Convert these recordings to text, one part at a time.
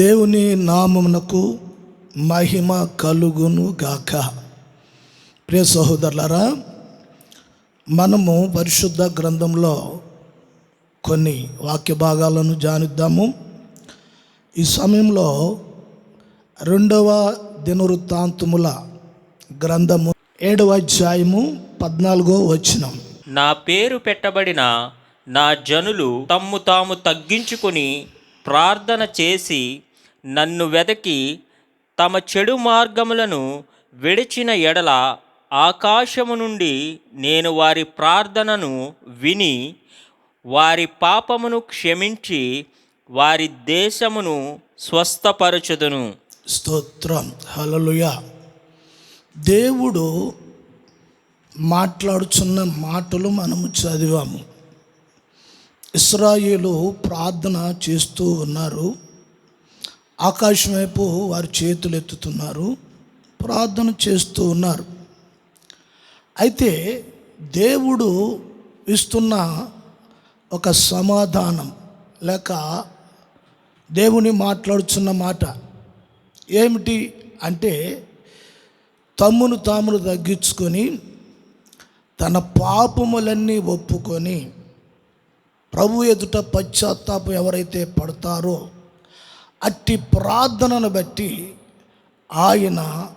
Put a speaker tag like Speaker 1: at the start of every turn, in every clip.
Speaker 1: దేవుని నామమునకు మహిమ కలుగును గాక. ప్రియ సహోదరులరా మనము పరిశుద్ధ గ్రంథంలో కొన్ని వాక్య భాగాలను జానిద్దాము. ఈ సమయంలో రెండవ దినవృత్తాంతముల గ్రంథము ఏడవ అధ్యాయము పద్నాలుగో వచనం.
Speaker 2: నా పేరు పెట్టబడిన నా జనులు తమ్ము తాము తగ్గించుకుని ప్రార్థన చేసి నన్ను వెదకి తమ చెడు మార్గములను విడిచిన ఎడల ఆకాశము నుండి నేను వారి ప్రార్థనను విని వారి పాపమును క్షమించి వారి దేశమును స్వస్థపరచుదును.
Speaker 1: స్తోత్రం. హలలుయ దేవుడు మాట్లాడుచున్న మాటలు మనము చదివాము. ఇస్రాయేలు ప్రార్థన చేస్తూ ఉన్నారు. ఆకాశం వైపు వారు చేతులు ఎత్తుతున్నారు ప్రార్థన చేస్తూ ఉన్నారు. అయితే దేవుడు ఇస్తున్న ఒక సమాధానం లేక దేవుని మాట్లాడుచున్న మాట ఏమిటి అంటే తమ్మును తామును తగ్గించుకొని తన పాపములన్నీ ఒప్పుకొని ప్రభు ఎదుట పశ్చాత్తాపం ఎవరైతే పడతారో అట్టి ప్రార్థనను బట్టి ఆయన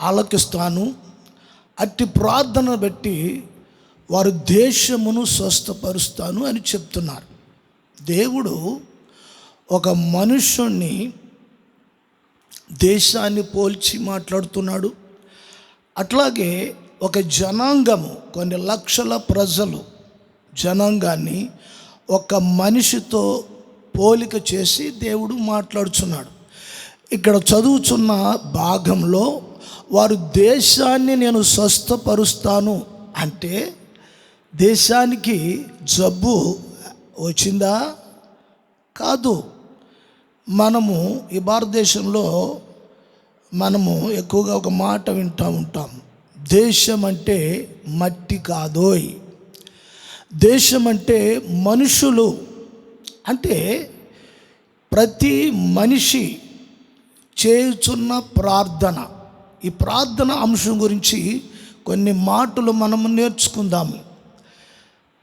Speaker 1: ఆలకిస్తాను. అట్టి ప్రార్థనను బట్టి వారు దేశమును స్వస్థపరుస్తాను అని చెప్తున్నారు. దేవుడు ఒక మనుషుణ్ణి దేశాన్ని పోల్చి మాట్లాడుతున్నాడు. అట్లాగే ఒక జనాంగము కొన్ని లక్షల ప్రజలు జనాంగాన్ని ఒక మనిషితో పోలిక చేసి దేవుడు మాట్లాడుచున్నాడు. ఇక్కడ చదువుచున్న భాగంలో వారు దేశాన్ని నేను స్వస్థపరుస్తాను అంటే దేశానికి జబ్బు వచ్చిందా? కాదు. మనము ఈ భారతదేశంలో మనము ఎక్కువగా ఒక మాట వింటూ ఉంటాం. దేశం అంటే మట్టి కాదోయ్. దేశం అంటే మనుషులు అంటే ప్రతి మనిషి చేయుచున్న ప్రార్థన. ఈ ప్రార్థన అంశం గురించి కొన్ని మాటలు మనము నేర్చుకుందాము.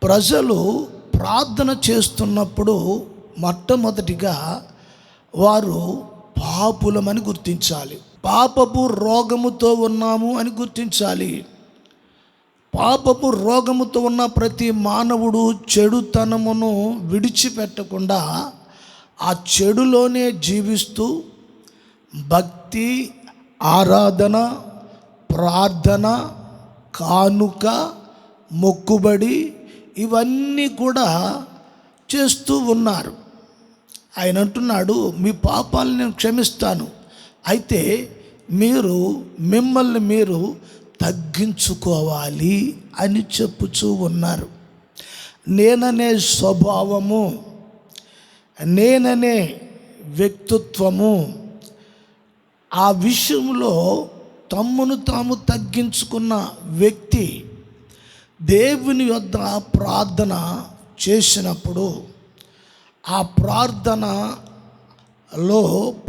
Speaker 1: ప్రజలు ప్రార్థన చేస్తున్నప్పుడు మొట్టమొదటిగా వారు పాపులమని గుర్తించాలి. పాపపు రోగముతో ఉన్నాము అని గుర్తించాలి. పాపపు రోగముతో ఉన్న ప్రతి మానవుడు చెడుతనమును విడిచిపెట్టకుండా ఆ చెడులోనే జీవిస్తూ భక్తి ఆరాధన ప్రార్థన కానుక మొక్కుబడి ఇవన్నీ కూడా చేస్తూ ఉన్నారు. ఆయన అంటున్నాడు మీ పాపాలు నేను క్షమిస్తాను. అయితే మీరు మిమ్మల్ని మీరు తగ్గించుకోవాలి అని చెప్పుచూ ఉన్నారు. నేననే స్వభావము నేననే వ్యక్తిత్వము. ఆ విషయంలో తమ్మును తాము తగ్గించుకున్న వ్యక్తి దేవుని యొద్ద ప్రార్థన చేసినప్పుడు ఆ ప్రార్థనలో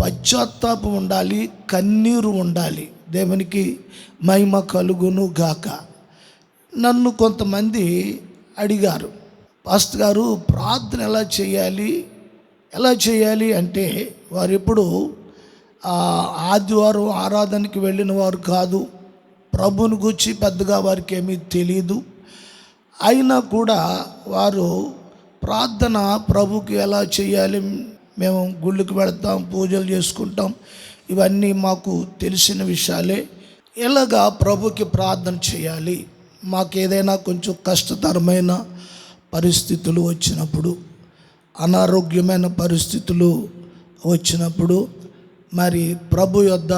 Speaker 1: పశ్చాత్తాపం ఉండాలి కన్నీరు ఉండాలి. దేవునికి మహిమ కలుగును గాక. నన్ను కొంతమంది అడిగారు పాస్ట్ గారు ప్రార్థన ఎలా చేయాలి? ఎలా చేయాలి? అంటే వారు ఎప్పుడు ఆదివారం ఆరాధనకి వెళ్ళిన వారు కాదు. ప్రభుని గురించి పెద్దగా వారికి ఏమీ తెలియదు అయినా కూడా వారు ప్రార్థన ప్రభుకి ఎలా చేయాలి? మేము గుళ్ళకి వెళతాం పూజలు చేసుకుంటాం. ఇవన్నీ మాకు తెలిసిన విషయాలే. ఎలాగా ప్రభుకి ప్రార్థన చేయాలి? మాకు ఏదైనా కొంచెం కష్టతరమైన పరిస్థితులు వచ్చినప్పుడు అనారోగ్యమైన పరిస్థితులు వచ్చినప్పుడు మరి ప్రభు యొద్ద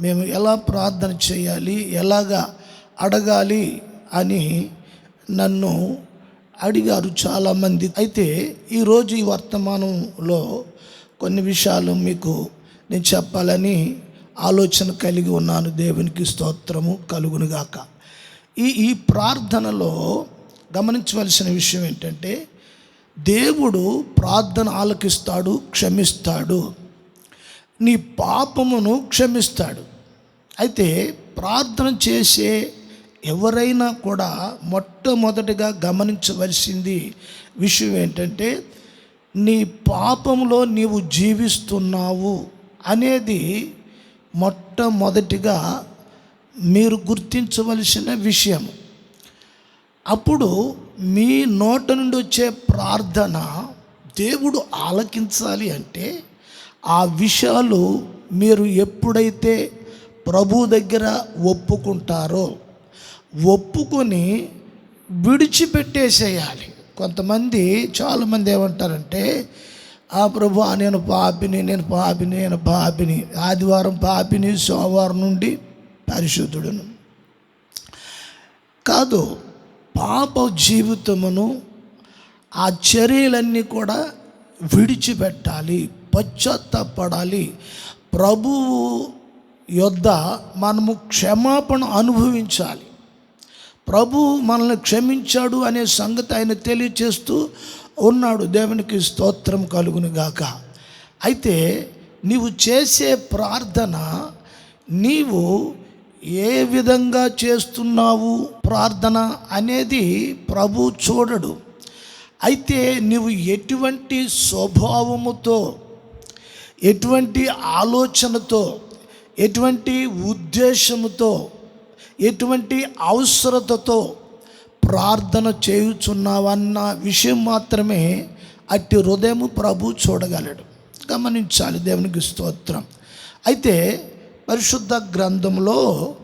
Speaker 1: మేము ఎలా ప్రార్థన చేయాలి? ఎలాగా అడగాలి అని నన్ను అడిగారు చాలామంది. అయితే ఈరోజు ఈ వర్తమానంలో కొన్ని విషయాలు మీకు నేను చెప్పాలని ఆలోచన కలిగి ఉన్నాను. దేవునికి స్తోత్రము కలుగునుగాక. ఈ ఈ ప్రార్థనలో గమనించవలసిన విషయం ఏంటంటే దేవుడు ప్రార్థన ఆలకిస్తాడు క్షమిస్తాడు. నీ పాపమును క్షమిస్తాడు. అయితే ప్రార్థన చేసే ఎవరైనా కూడా మొట్టమొదటిగా గమనించవలసింది విషయం ఏంటంటే నీ పాపంలో నీవు జీవిస్తున్నావు. అనేది మొట్టమొదటిగా మీరు గుర్తించవలసిన విషయం. అప్పుడు మీ నోట నుండి వచ్చే ప్రార్థన దేవుడు ఆలకించాలి అంటే ఆ విషయాలు మీరు ఎప్పుడైతే ప్రభు దగ్గర ఒప్పుకుంటారో ఒప్పుకొని విడిచిపెట్టేసేయాలి. కొంతమంది చాలామంది ఏమంటారంటే ఆ ప్రభు నేను పాపిని నేను పాపిని నేను పాపిని. ఆదివారం పాపిని సోమవారం నుండి పరిశుద్ధుడును. కాదు పాప జీవితమును ఆ చర్యలన్నీ కూడా విడిచిపెట్టాలి పశ్చాత్తపడాలి. ప్రభువు యొద్ద మనము క్షమాపణ అనుభవించాలి. ప్రభు మనల్ని క్షమించాడు అనే సంగతి ఆయన తెలియచేస్తూ ఉన్నాడు. దేవునికి స్తోత్రం కలుగును గాక. అయితే నీవు చేసే ప్రార్థన నీవు ఏ విధంగా చేస్తున్నావు ప్రార్థన అనేది ప్రభు చూడడు. అయితే నీవు ఎటువంటి స్వభావముతో ఎటువంటి ఆలోచనతో ఎటువంటి ఉద్దేశముతో ఎటువంటి అవసరతతో ప్రార్థన చేయుచున్నావన్న విషయం మాత్రమే అట్టి హృదయము ప్రభు చూడగలడు. గమనించాలి దేవునికి స్తోత్రం. అయితే పరిశుద్ధ గ్రంథంలో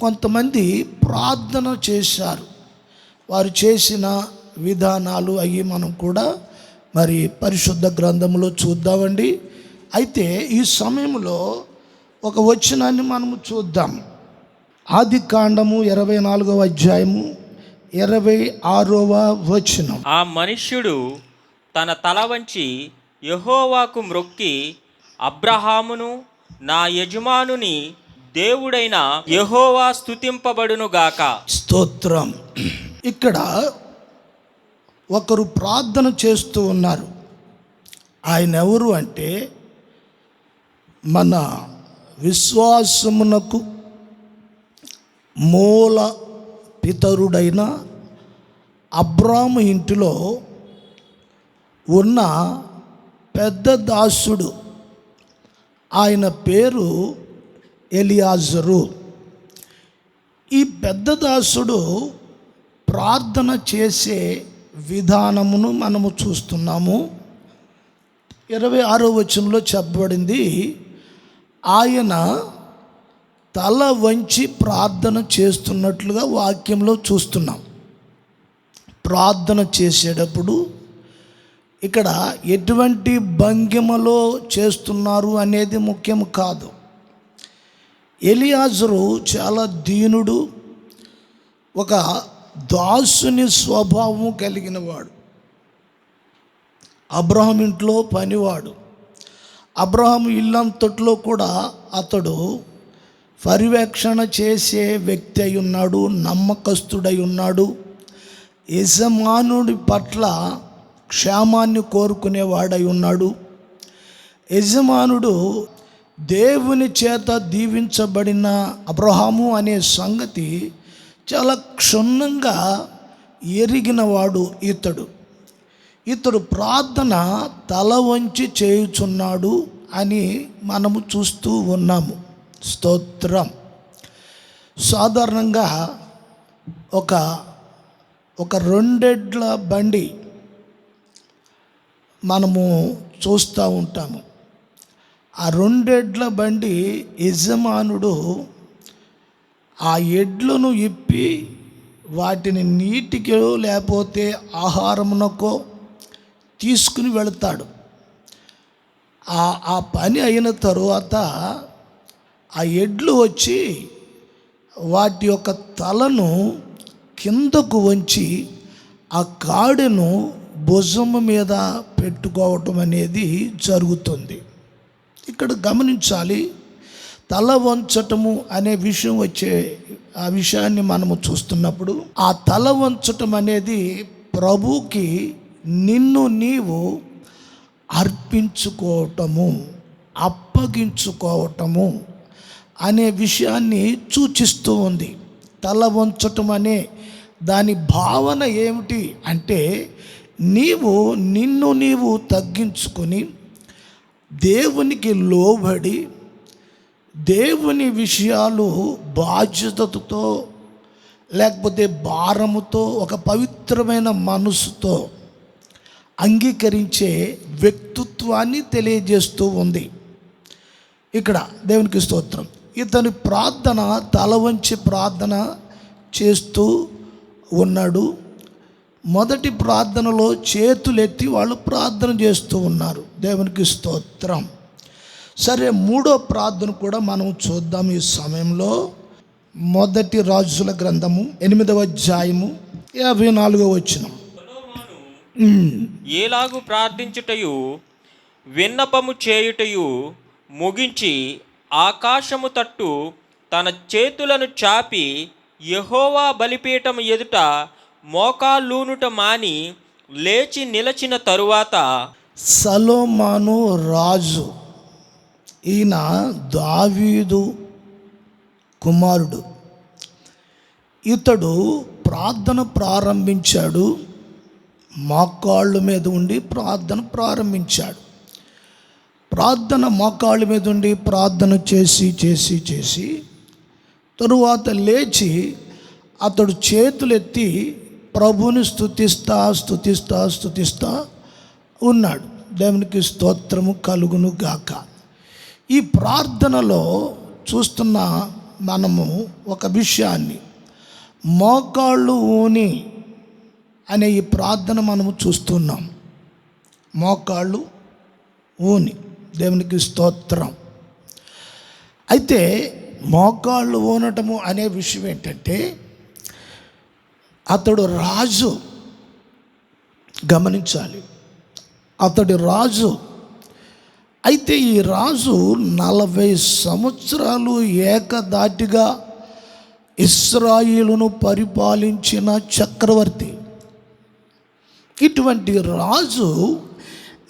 Speaker 1: కొంతమంది ప్రార్థన చేశారు. వారు చేసిన విధానాలు అవి మనం కూడా మరి పరిశుద్ధ గ్రంథంలో చూద్దామండి. అయితే ఈ సమయంలో ఒక వచనాన్ని మనము చూద్దాం. ఆది కాండము ఇరవై నాలుగవ అధ్యాయము ఇరవై ఆరవ వచనం.
Speaker 2: ఆ మనుష్యుడు తన తల వంచి యెహోవాకు మ్రొక్కి అబ్రహామును నా యజమానుని దేవుడైన యెహోవా స్తుతింపబడునుగాక
Speaker 1: స్తోత్రం. ఇక్కడ ఒకరు ప్రార్థన చేస్తూ ఉన్నారు. ఆయన ఎవరు అంటే మన విశ్వాసమునకు మూల పితరుడైన అబ్రాము ఇంటిలో ఉన్న పెద్ద దాసుడు. ఆయన పేరు ఎలియాజరు. ఈ పెద్ద దాసుడు ప్రార్థన చేసే విధానమును మనము చూస్తున్నాము. ఇరవై ఆరో వచనంలో చెప్పబడింది ఆయన తల వంచి ప్రార్థన చేస్తున్నట్లుగా వాక్యంలో చూస్తున్నాం. ప్రార్థన చేసేటప్పుడు ఇక్కడ ఎటువంటి భంగిమలో చేస్తున్నారు అనేది ముఖ్యం కాదు. ఎలియాజరు చాలా దీనుడు ఒక దాసుని స్వభావం కలిగిన వాడు అబ్రహం ఇంట్లో పనివాడు. అబ్రహం ఇల్లంతట్లో కూడా అతడు పర్యవేక్షణ చేసే వ్యక్తి అయి ఉన్నాడు నమ్మకస్తుడై ఉన్నాడు యజమానుడి పట్ల క్షేమాన్ని కోరుకునేవాడై ఉన్నాడు యజమానుడు దేవుని చేత దీవించబడిన అబ్రహాము అనే సంగతి చాలా క్షుణ్ణంగా ఎరిగినవాడు ఇతడు. ఇతడు ప్రార్థన తల వంచి చేయుచున్నాడు అని మనము చూస్తూ ఉన్నాము. స్తోత్రం. సాధారణంగా ఒక ఒక రెండెడ్ల బండి మనము చూస్తూ ఉంటాము. ఆ రెండెడ్ల బండి యజమానుడు ఆ ఎడ్లను ఇప్పి వాటిని నీటికి లేకపోతే ఆహారమునకో తీసుకుని వెళతాడు. ఆ ఆ పని అయిన తరువాత ఆ ఎడ్లు వచ్చి వాటి యొక్క తలను కిందకు వంచి ఆ కాడెను భుజము మీద పెట్టుకోవటం అనేది జరుగుతుంది. ఇక్కడ గమనించాలి తల వంచటము అనే విషయం వచ్చే ఆ విషయాన్ని మనము చూస్తున్నప్పుడు ఆ తల వంచటం అనేది ప్రభుకి నిన్ను నీవు అర్పించుకోవటము అప్పగించుకోవటము అనే విషయాన్ని సూచిస్తూ ఉంది. తల వంచటం అనే దాని భావన ఏమిటి అంటే నీవు నిన్ను నీవు తగ్గించుకొని దేవునికి లోబడి దేవుని విషయాలు బాధ్యతతో లేకపోతే భారముతో ఒక పవిత్రమైన మనసుతో అంగీకరించే వ్యక్తిత్వాన్ని తెలియజేస్తూ ఉంది. ఇక్కడ దేవునికి స్తోత్రం. ఇతని ప్రార్థన తల వంచి ప్రార్థన చేస్తూ ఉన్నాడు. మొదటి ప్రార్థనలో చేతులెత్తి వాళ్ళు ప్రార్థన చేస్తూ ఉన్నారు. దేవునికి స్తోత్రం. సరే మూడో ప్రార్థన కూడా మనం చూద్దాం ఈ సమయంలో. మొదటి రాజుల గ్రంథము ఎనిమిదవ అధ్యాయము యాభై నాలుగో వచ్చినం
Speaker 2: ఏలాగు ప్రార్థించుటయు విన్నపము చేయుటయు ముగించి ఆకాశము తట్టు తన చేతులను చాపి యహోవా బలిపీఠం ఎదుట మోకాళ్ళూనుట మాని లేచి నిలచిన తరువాత
Speaker 1: సలోమాను రాజు ఈయన దావీదు కుమారుడు. ఇతడు ప్రార్థన ప్రారంభించాడు మోకాళ్ళు మీద ఉండి ప్రార్థన ప్రారంభించాడు. ప్రార్థన మోకాళ్ళ మీద ఉండి ప్రార్థన చేసి చేసి చేసి తరువాత లేచి అతడు చేతులెత్తి ప్రభుని స్తుతిస్తా స్తుతిస్తా స్తుతిస్తా ఉన్నాడు. దేవునికి స్తోత్రము కలుగును గాక. ఈ ప్రార్థనలో చూస్తున్న మనము ఒక విషయాన్ని. మోకాళ్ళు ఊని అనే ఈ ప్రార్థన మనము చూస్తున్నాం. మోకాళ్ళు ఊని. దేవునికి స్తోత్రం. అయితే మోకాళ్ళు ఊనటము అనే విషయం ఏంటంటే అతడు రాజు గమనించాలి. అతడి రాజు. అయితే ఈ రాజు నలభై సంవత్సరాలు ఏకదాటిగా ఇస్రాయిలును పరిపాలించిన చక్రవర్తి. ఇటువంటి రాజు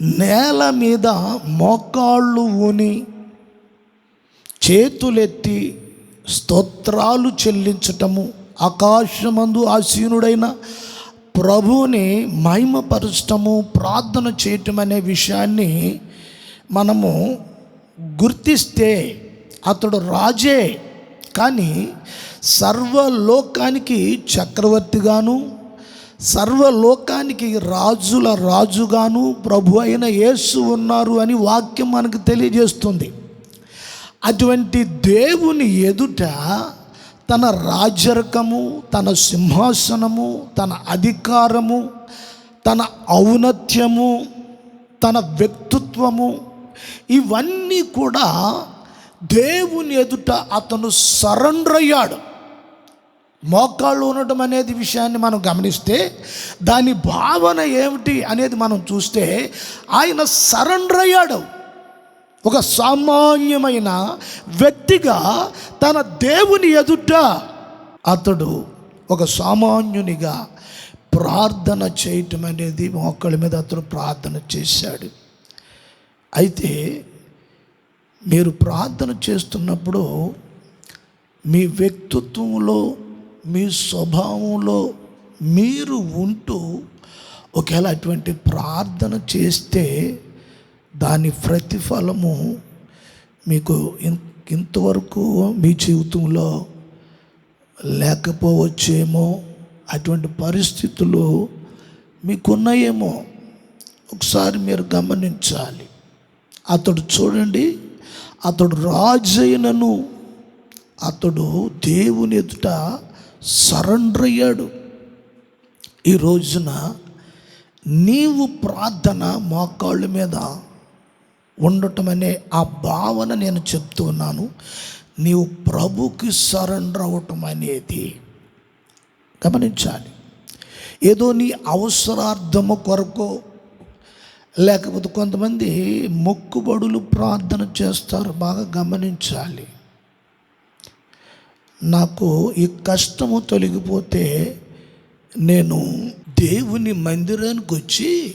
Speaker 1: నేల మీద మోకాళ్ళు ఊని చేతులెత్తి స్తోత్రాలు చెల్లించటము ఆకాశమందు ఆసీనుడైన ప్రభువుని మహిమపరచటము ప్రార్థన చేయటం అనే విషయాన్ని మనము గుర్తిస్తే అతడు రాజే. కానీ సర్వలోకానికి చక్రవర్తిగాను సర్వలోకానికి రాజుల రాజుగాను ప్రభు అయిన యేసు ఉన్నారు అని వాక్యం మనకు తెలియజేస్తుంది. అటువంటి దేవుని ఎదుట తన రాజరకము తన సింహాసనము తన అధికారము తన ఔన్నత్యము తన వ్యక్తిత్వము ఇవన్నీ కూడా దేవుని ఎదుట అతను సరెండర్ అయ్యాడు. మోకాళ్ళు ఉండటం అనేది విషయాన్ని మనం గమనిస్తే దాని భావన ఏమిటి అనేది మనం చూస్తే ఆయన సరెండర్ అయ్యాడు. ఒక సామాన్యమైన వ్యక్తిగా తన దేవుని ఎదుట అతడు ఒక సామాన్యునిగా ప్రార్థన చేయటం అనేది మోక్కల మీద అతను ప్రార్థన చేశాడు. అయితే మీరు ప్రార్థన చేస్తున్నప్పుడు మీ వ్యక్తిత్వంలో మీ స్వభావంలో మీరు ఉంటూ ఒకవేళ అటువంటి ప్రార్థన చేస్తే దాని ప్రతిఫలము మీకు ఇన్- ఇంతవరకు మీ జీవితంలో లేకపోవచ్చేమో అటువంటి పరిస్థితులు మీకున్నాయేమో ఒకసారి మీరు గమనించాలి. అతడు చూడండి అతడు రాజైనను అతడు దేవుని ఎదుట సరెండర్ అయ్యాడు. ఈ రోజున నీవు ప్రార్థన మోకాళ్ళ మీద ఉండటం అనే ఆ భావన నేను చెప్తున్నాను నీవు ప్రభుకి సరెండర్ అవటం అనేది గమనించాలి. ఏదో నీ అవసరార్థము కొరకు లేకపోతే కొంతమంది మొక్కుబడులు ప్రార్థన చేస్తారు బాగా గమనించాలి. నాకు ఈ కష్టము తొలగిపోతే నేను దేవుని మందిరానికి వచ్చి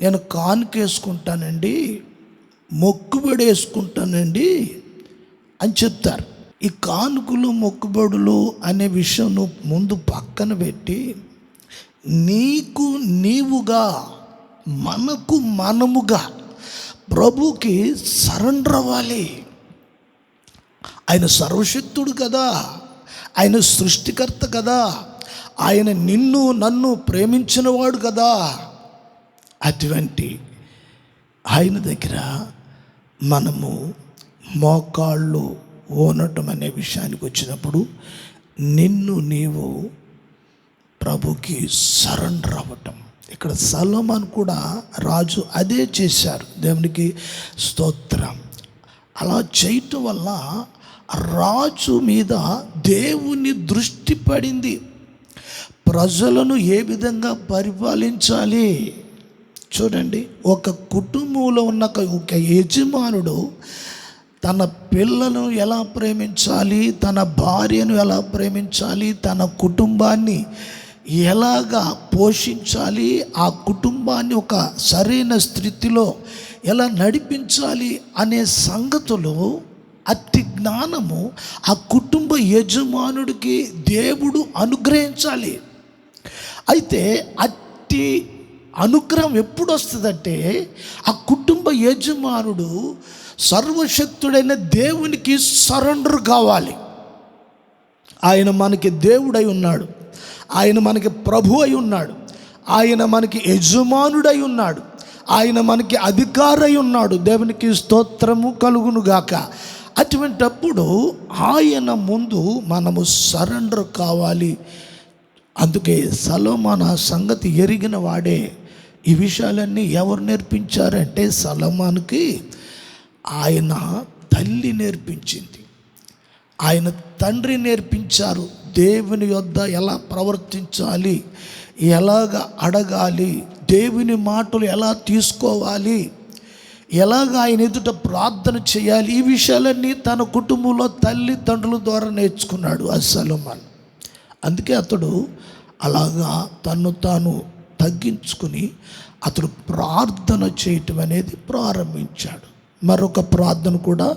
Speaker 1: నేను కానుకేసుకుంటానండి మొక్కుబడి వేసుకుంటానండి అని చెప్తారు. ఈ కానుకలు మొక్కుబడులు అనే విషయం నువ్వు ముందు పక్కన పెట్టి నీకు నీవుగా మనకు మనముగా ప్రభుకి సరెండర్ అవ్వాలి. ఆయన సర్వశక్తుడు కదా ఆయన సృష్టికర్త కదా ఆయన నిన్ను నన్ను ప్రేమించినవాడు కదా. అటువంటి ఆయన దగ్గర మనము మోకాళ్ళు ఓనటం అనే విషయానికి వచ్చినప్పుడు నిన్ను నీవు ప్రభుకి సరెండర్ అవ్వటం. ఇక్కడ సలోమాన్ కూడా రాజు అదే చేశారు. దేవునికి స్తోత్రం. అలా చేయటం వల్ల రాజు మీద దేవుని దృష్టి పడింది. ప్రజలను ఏ విధంగా పరిపాలించాలి? చూడండి ఒక కుటుంబంలో ఉన్న ఒక- యజమానుడు తన పిల్లలను ఎలా ప్రేమించాలి? తన భార్యను ఎలా ప్రేమించాలి? తన కుటుంబాన్ని ఎలాగా పోషించాలి? ఆ కుటుంబాన్ని ఒక సరైన స్థితిలో ఎలా నడిపించాలి? అనే సంగతులు అతి జ్ఞానము ఆ కుటుంబ యజమానుడికి దేవుడు అనుగ్రహించాలి. అయితే అట్టి అనుగ్రహం ఎప్పుడు వస్తుందంటే ఆ కుటుంబ యజమానుడు సర్వశక్తుడైన దేవునికి సరెండర్ కావాలి. ఆయన మనకి దేవుడై ఉన్నాడు. ఆయన మనకి ప్రభు అయి ఉన్నాడు. ఆయన మనకి యజమానుడై ఉన్నాడు. ఆయన మనకి అధికారై ఉన్నాడు. దేవునికి స్తోత్రము కలుగును గాక అటువంటప్పుడు ఆయన ముందు మనము సరెండర్ కావాలి. అందుకే సలోమాన్ ఆ సంగతి ఎరిగిన వాడే. ఈ విషయాలన్నీ ఎవరు నేర్పించారంటే సలమాన్కి ఆయన తల్లి నేర్పించింది. ఆయన తండ్రి నేర్పించారు. దేవుని యొద్ద ఎలా ప్రవర్తించాలి? ఎలాగ అడగాలి? దేవుని మాటలు ఎలా తీసుకోవాలి? ఎలాగ ఆయన ఎదుట ప్రార్థన చేయాలి? ఈ విషయాలన్నీ తన కుటుంబంలో తల్లిదండ్రుల ద్వారా నేర్చుకున్నాడు అసలుమాన్ అందుకే అతడు అలాగా తను తాను తగ్గించుకుని అతడు ప్రార్థన చేయటం అనేది ప్రారంభించాడు. మరొక ప్రార్థన కూడా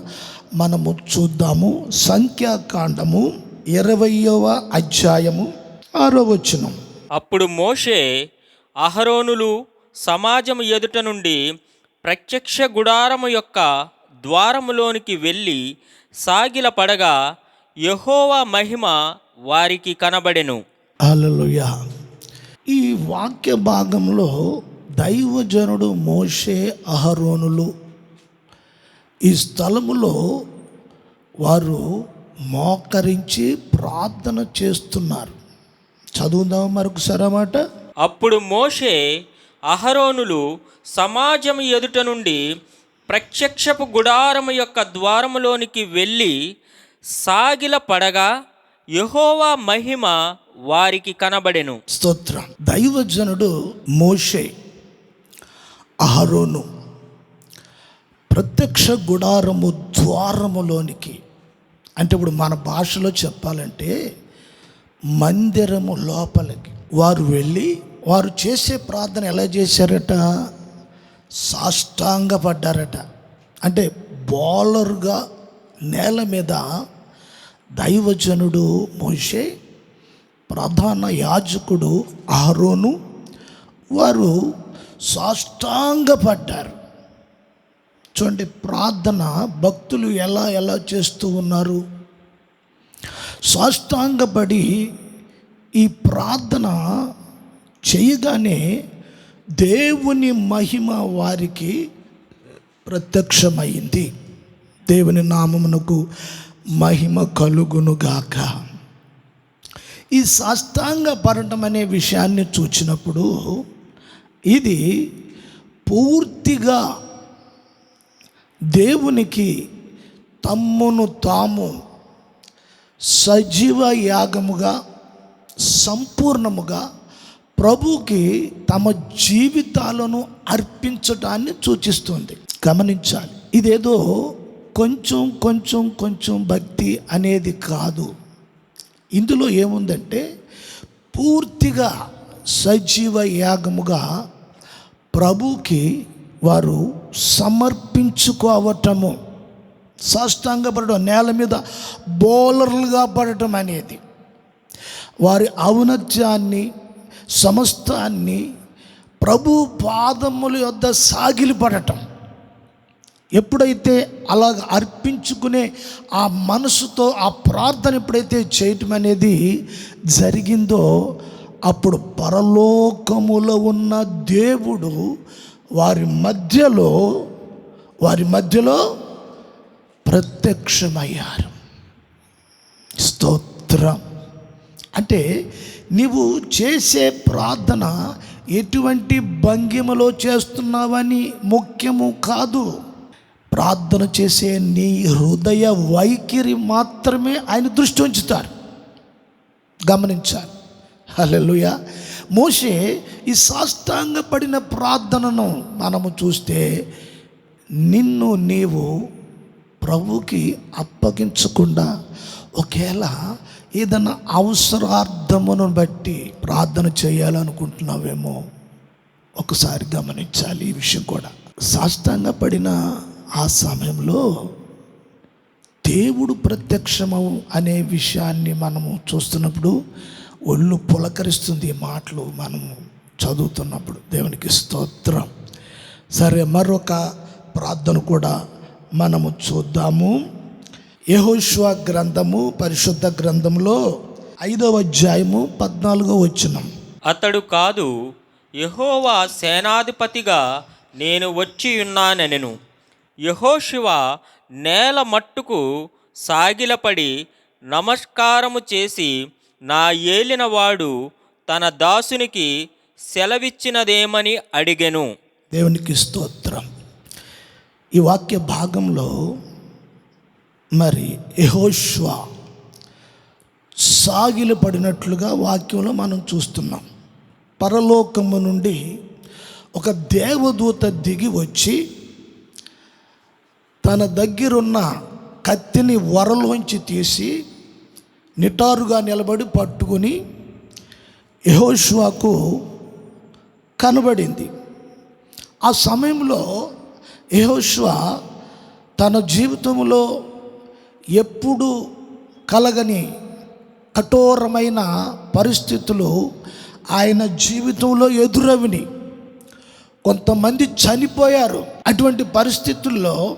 Speaker 1: మనము చూద్దాము. సంఖ్యాకాండము ఇరవయవ అధ్యాయము ఆరో వచనం.
Speaker 2: అప్పుడు మోషే అహరోనులు సమాజం ఎదుట నుండి ప్రత్యక్ష గుడారము యొక్క ద్వారములోనికి వెళ్ళి సాగిల పడగా యెహోవా మహిమ వారికి కనబడెను.
Speaker 1: ఈ వాక్య భాగంలో దైవజనుడు మోషే అహరోనులు ఈ స్థలములో వారు మోకరించి ప్రార్థన చేస్తున్నారు. చదువుదాం మరొకసారి ఆ మాట?
Speaker 2: అప్పుడు మోషే అహరోనులు సమాజం ఎదుట నుండి ప్రత్యక్షపు గుడారము యొక్క ద్వారములోనికి వెళ్ళి సాగిల పడగా యహోవా మహిమ వారికి కనబడెను.
Speaker 1: స్తోత్రం. దైవజనుడు మోషే అహరోను ప్రత్యక్ష గుడారము ద్వారములోనికి. అంటే ఇప్పుడు మన భాషలో చెప్పాలంటే మందిరము లోపలికి. వారు వెళ్ళి వారు చేసే ప్రార్థన ఎలా చేశారట? సాష్టాంగపడ్డారట. అంటే బౌలర్గా నేల మీద దైవజనుడు మోషే ప్రధాన యాజకుడు ఆరోను వారు సాష్టాంగపడ్డారు. చూడండి ప్రార్థన భక్తులు ఎలా ఎలా చేస్తూ ఉన్నారు? సాష్టాంగపడి ఈ ప్రార్థన చేయగానే దేవుని మహిమ వారికి ప్రత్యక్షమైంది. దేవుని నామమునకు మహిమ కలుగునుగాక. ఈ సాష్టాంగ పడటం అనే విషయాన్ని చూచినప్పుడు ఇది పూర్తిగా దేవునికి తమ్మును తాము సజీవ యాగముగా సంపూర్ణముగా ప్రభుకి తమ జీవితాలను అర్పించటాన్ని సూచిస్తుంది. గమనించాలి. ఇదేదో కొంచెం కొంచెం కొంచెం భక్తి అనేది కాదు. ఇందులో ఏముందంటే పూర్తిగా సజీవ యాగముగా ప్రభుకి వారు సమర్పించుకోవటము సాష్టాంగపడటం నేల మీద బౌలర్లుగా పడటం అనేది వారి ఔన్నత్యాన్ని సమస్తాన్ని ప్రభు పాదముల యొద్ద సాగిలిపడటం. ఎప్పుడైతే అలా అర్పించుకునే ఆ మనసుతో ఆ ప్రార్థన ఎప్పుడైతే చేయటం అనేది జరిగిందో అప్పుడు పరలోకములో ఉన్న దేవుడు వారి మధ్యలో వారి మధ్యలో ప్రత్యక్షమయ్యారు. స్తోత్రం. అంటే నీవు చేసే ప్రార్థన ఎటువంటి భంగిమలో చేస్తున్నావని ముఖ్యము కాదు. ప్రార్థన చేసే నీ హృదయ వైఖరి మాత్రమే ఆయన దృష్టి ఉంచుతారు గమనించాలి. హల్లెలూయ. మోషే ఈ సాష్టాంగపడిన ప్రార్థనను మనము చూస్తే నిన్ను నీవు ప్రభుకి అప్పగించకుండా ఒకవేళ ఏదన్నా అవసరార్థమును బట్టి ప్రార్థన చేయాలనుకుంటున్నావేమో ఒకసారి గమనించాలి ఈ విషయం కూడా. సాష్టాంగపడిన ఆ సమయంలో దేవుడు ప్రత్యక్షమవు అనే విషయాన్ని మనము చూస్తున్నప్పుడు ఒళ్ళు పులకరిస్తుంది ఈ మాటలు మనము చదువుతున్నప్పుడు. దేవునికి స్తోత్రం. సరే మరొక ప్రార్థన కూడా మనము చూద్దాము. యెహోషువ గ్రంథము పరిశుద్ధ గ్రంథంలో ఐదవ అధ్యాయము పద్నాలుగో వచనం.
Speaker 2: అతడు కాదు యెహోవా సేనాధిపతిగా నేను వచ్చి ఉన్నానెను యెహోషువ నేల మట్టుకు సాగిలపడి నమస్కారము చేసి నా ఏలినవాడు తన దాసునికి సెలవిచ్చినదేమని అడిగెను.
Speaker 1: దేవునికి స్తోత్రం. ఈ వాక్య భాగంలో మరి యెహోషువ సాగిలు పడినట్లుగా వాక్యంలో మనం చూస్తున్నాం. పరలోకము నుండి ఒక దేవదూత దిగి వచ్చి తన దగ్గరున్న కత్తిని వరలోంచి తీసి నిటారుగా నిలబడి పట్టుకుని యెహోషువకు కనబడింది. ఆ సమయంలో యెహోషువ తన జీవితంలో ఎప్పుడు కలగని కఠోరమైన పరిస్థితులు ఆయన జీవితంలో ఎదురవిని. కొంతమంది చనిపోయారు. అటువంటి పరిస్థితుల్లో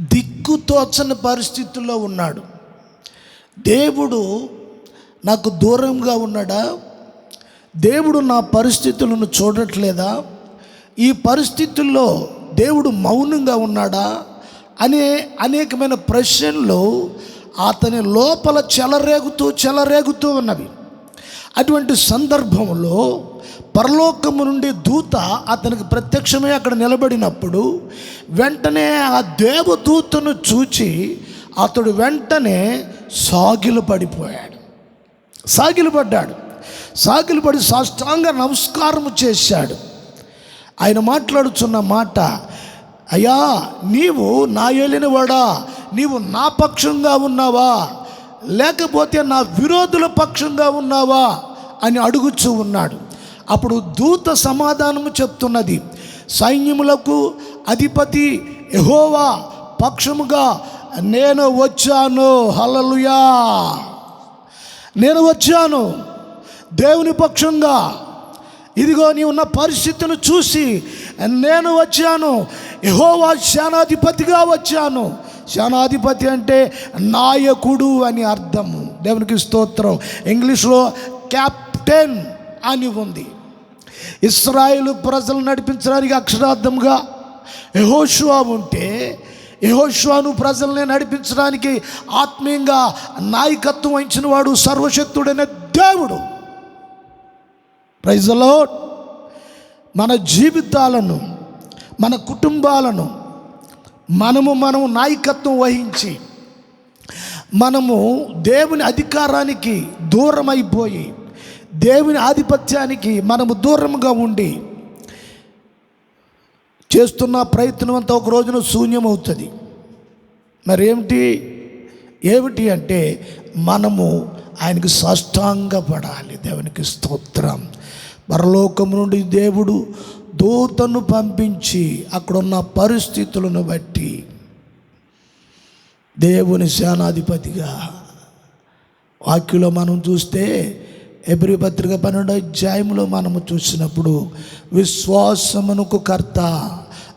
Speaker 1: దిక్కుతోచని పరిస్థితుల్లో ఉన్నాడు. దేవుడు నాకు దూరంగా ఉన్నాడా? దేవుడు నా పరిస్థితులను చూడట్లేదా? ఈ పరిస్థితుల్లో దేవుడు మౌనంగా ఉన్నాడా? అనే అనేకమైన ప్రశ్నలు అతని లోపల చెలరేగుతూ చెలరేగుతూ ఉన్నవి. అటువంటి సందర్భంలో పరలోకము నుండి దూత అతనికి ప్రత్యక్షమే అక్కడ నిలబడినప్పుడు వెంటనే ఆ దేవదూతను చూచి అతడు వెంటనే సాగిలు పడిపోయాడు. సాగిలు పడ్డాడు. సాగిలు పడి సాష్టాంగ నమస్కారం చేశాడు. ఆయన మాట్లాడుచున్న మాట అయ్యా నీవు నా ఏలినవాడా? నీవు నా పక్షంగా ఉన్నావా? లేకపోతే నా విరోధుల పక్షంగా ఉన్నావా? అని అడుగుచూ ఉన్నాడు. అప్పుడు దూత సమాధానము చెప్తున్నది. సైన్యములకు అధిపతి ఎహోవా పక్షముగా నేను వచ్చాను. హలలుయా నేను వచ్చాను. దేవుని పక్షంగా ఇదిగో నీ ఉన్న పరిస్థితిని చూసి నేను వచ్చాను. యహోవా శానాధిపతిగా వచ్చాను. శానాధిపతి అంటే నాయకుడు అని అర్థము. దేవునికి స్తోత్రం. ఇంగ్లీష్లో క్యాప్టెన్ అని ఉంది. ఇస్రాయిల్ ప్రజలు నడిపించడానికి అక్షరార్థంగా యహోషువా ఉంటే యహోషువాను ప్రజల్ని నడిపించడానికి ఆత్మీయంగా నాయకత్వం వహించిన వాడు సర్వశక్తుడైన దేవుడు. ప్రైజలో మన జీవితాలను మన కుటుంబాలను మనము మనము నాయకత్వం వహించి మనము దేవుని అధికారానికి దూరమైపోయి దేవుని ఆధిపత్యానికి మనము దూరంగా ఉండి చేస్తున్న ప్రయత్నం అంతా ఒక రోజున శూన్యమవుతుంది. మరి ఏమిటి ఏమిటి అంటే మనము ఆయనకు సాష్టాంగపడాలి. దేవునికి స్తోత్రం. పరలోకం నుండి దేవుడు దూతను పంపించి అక్కడున్న పరిస్థితులను బట్టి దేవుని సేనాధిపతిగా వాక్యలో మనం చూస్తే ఎబ్రి పత్రిక పన్నెండో అధ్యాయంలో మనము చూసినప్పుడు విశ్వాసమునకు కర్త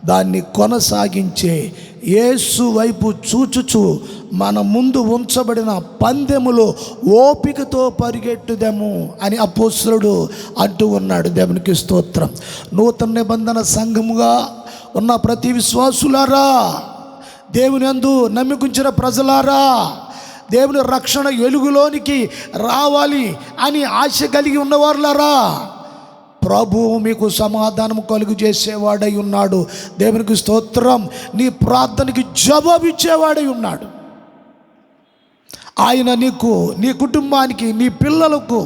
Speaker 1: దాన్ని కొనసాగించే యేసు వైపు చూచుచు మన ముందు ఉంచబడిన పందెములో ఓపికతో పరిగెట్టుదము అని అపోసురుడు అంటూ ఉన్నాడు. దేవునికి స్తోత్రం. నూతన నిబంధన సంఘముగా ఉన్న ప్రతి విశ్వాసులారా దేవుని అందు నమ్మికుంచిన ప్రజలారా దేవుని రక్షణ ఎలుగులోనికి రావాలి అని ఆశ కలిగి ఉన్నవారులారా ప్రభువు మీకు సమాధానం కలుగు చేసేవాడై ఉన్నాడు. దేవునికి స్తోత్రం నీ ప్రార్థనకి జవాబిచ్చేవాడై ఉన్నాడు. ఆయన నీకు నీ కుటుంబానికి నీ పిల్లలకు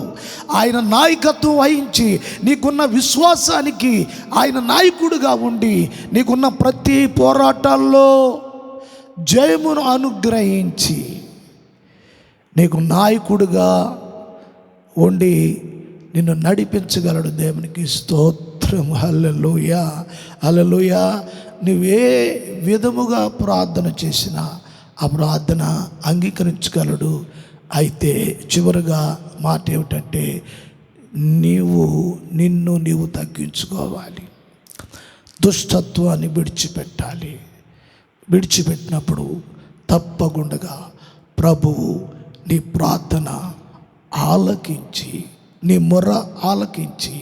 Speaker 1: ఆయన నాయకత్వం వహించి నీకున్న విశ్వాసానికి ఆయన నాయకుడిగా ఉండి నీకున్న ప్రతి పోరాటాల్లో జయమును అనుగ్రహించి నీకు నాయకుడిగా ఉండి నిన్ను నడిపించగలడు దేవునికి స్తోత్రం. హల్లెలూయ. హల్లెలూయ. నువ్వే విధముగా ప్రార్థన చేసినా ఆ ప్రార్థన అంగీకరించగలడు. అయితే చివరిగా మాట ఏమిటంటే నీవు నిన్ను నీవు తగ్గించుకోవాలి. దుష్టత్వాన్ని విడిచిపెట్టాలి. విడిచిపెట్టినప్పుడు తప్పకుండా ప్రభువు నీ ప్రార్థన ఆలకించి నీ మొర్ర ఆలకించి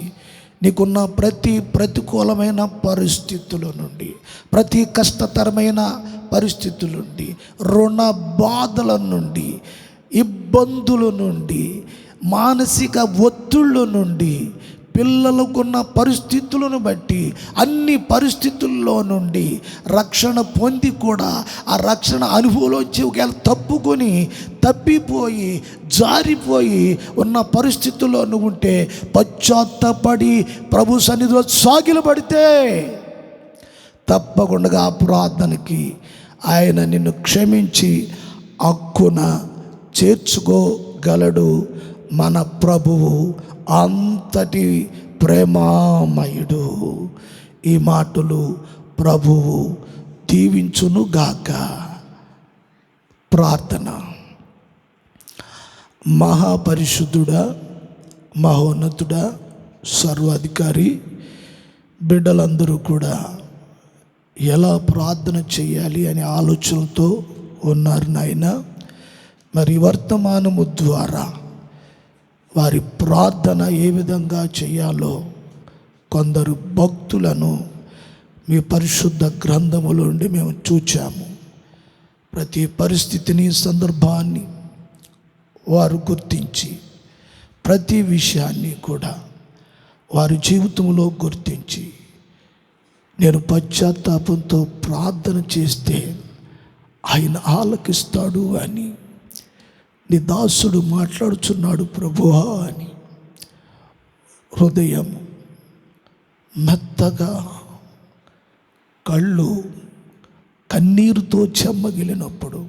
Speaker 1: నీకున్న ప్రతి ప్రతికూలమైన పరిస్థితుల నుండి ప్రతి కష్టతరమైన పరిస్థితుల నుండి రుణ బాధల నుండి ఇబ్బందుల నుండి మానసిక ఒత్తిళ్ళ నుండి పిల్లలకున్న పరిస్థితులను బట్టి అన్ని పరిస్థితుల్లో నుండి రక్షణ పొంది కూడా ఆ రక్షణ అనుభవంలోంచి ఒకవేళ తప్పుకొని తప్పిపోయి జారిపోయి ఉన్న పరిస్థితుల్లో నువ్వు ఉంటే పశ్చాత్తపడి ప్రభు సన్నిధిలో సాగిలపడితే తప్పకుండా ఆ ప్రార్థనకి ఆయన నిన్ను క్షమించి హక్కున చేర్చుకోగలడు. మన ప్రభువు అంతటి ప్రేమామయుడు. ఈ మాటలు ప్రభువు దీవించునుగాక ప్రార్థన. మహాపరిశుద్ధుడా మహోన్నతుడా సర్వాధికారి బిడ్డలందరూ కూడా ఎలా ప్రార్థన చేయాలి అనే ఆలోచనతో ఉన్నారు నాయన. మరి వర్తమానము ద్వారా వారి ప్రార్థన ఏ విధంగా చేయాలో కొందరు భక్తులను మీ పరిశుద్ధ గ్రంథములో నుండి మేము చూచాము. ప్రతి పరిస్థితిని సందర్భాన్ని వారు గుర్తించి ప్రతి విషయాన్ని కూడా వారి జీవితంలో గుర్తించి నేను పశ్చాత్తాపంతో ప్రార్థన చేస్తే ఆయన ఆలకిస్తాడు అని నీ దాసుడు మాట్లాడుచున్నాడు ప్రభువా అని. హృదయం మెత్తగా కళ్ళు కన్నీరుతో చెమ్మగిలినప్పుడు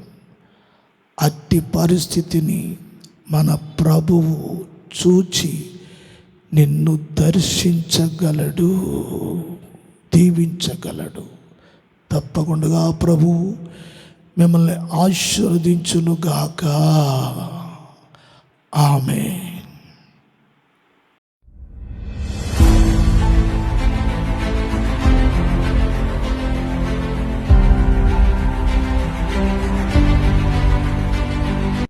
Speaker 1: అట్టి పరిస్థితిని మన ప్రభువు చూచి నిన్ను దర్శించగలడు దీవించగలడు. తప్పకుండా ప్రభువు మిమ్మల్ని ఆశీర్వదించునుగాక. ఆమె